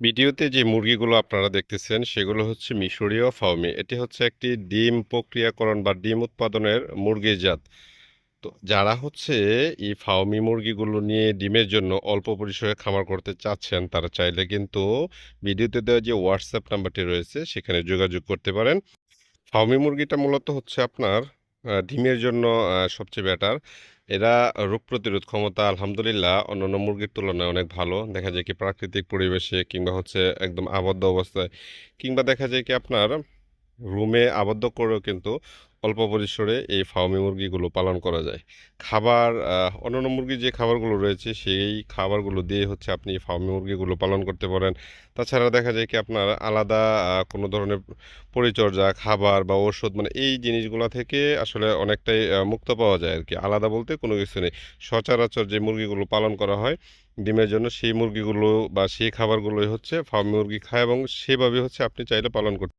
ভিডিওতে যে মুরগিগুলো আপনারা দেখতেছেন, সেগুলো হচ্ছে মিশরীয় ফার্মি এটি হচ্ছে একটি ডিম প্রক্রিয়াকরণ বা ডিম উৎপাদনের মুরগির জাত। তো যারা হচ্ছে এই ফার্মি মুরগিগুলো নিয়ে ডিমের জন্য অল্প পরিসরে খামার করতে চাচ্ছেন, তারা চাইলে কিন্তু ভিডিওতে দেওয়া যে হোয়াটসঅ্যাপ নাম্বারটি রয়েছে, সেখানে যোগাযোগ করতে পারেন। ফার্মি মুরগিটা মূলত হচ্ছে আপনার ডিমের জন্য সবচেয়ে বেটার এরা রোগ প্রতিরোধ ক্ষমতা, আলহামদুলিল্লাহ, অন্যান্য মুরগির তুলনায় অনেক ভালো। দেখা যায় কি প্রাকৃতিক পরিবেশে কিংবা হচ্ছে একদম আবদ্ধ অবস্থায় কিংবা দেখা যায় কি আপনার রুমে আবদ্ধ করেও কিন্তু অল্প পরিসরে এই ফার্মি মুরগিগুলো পালন করা যায়। খাবার অন্যান্য মুরগির যে খাবারগুলো রয়েছে, সেই খাবারগুলো দিয়ে হচ্ছে আপনি ফার্মি মুরগিগুলো পালন করতে পারেন। তাছাড়া দেখা যায় কি আপনার আলাদা কোনো ধরনের পরিচর্যা, খাবার বা ওষুধ মানে এই জিনিসগুলো থেকে আসলে অনেকটাই মুক্ত পাওয়া যায় আর কি আলাদা বলতে কোনো কিছু নেই। সচরাচর যে মুরগিগুলো পালন করা হয়, ডিমের জন্য সেই মুরগিগুলো বা সেই খাবারগুলোই হচ্ছে ফার্মি মুরগি খায় এবং সেভাবে হচ্ছে আপনি চাইলে পালন করতে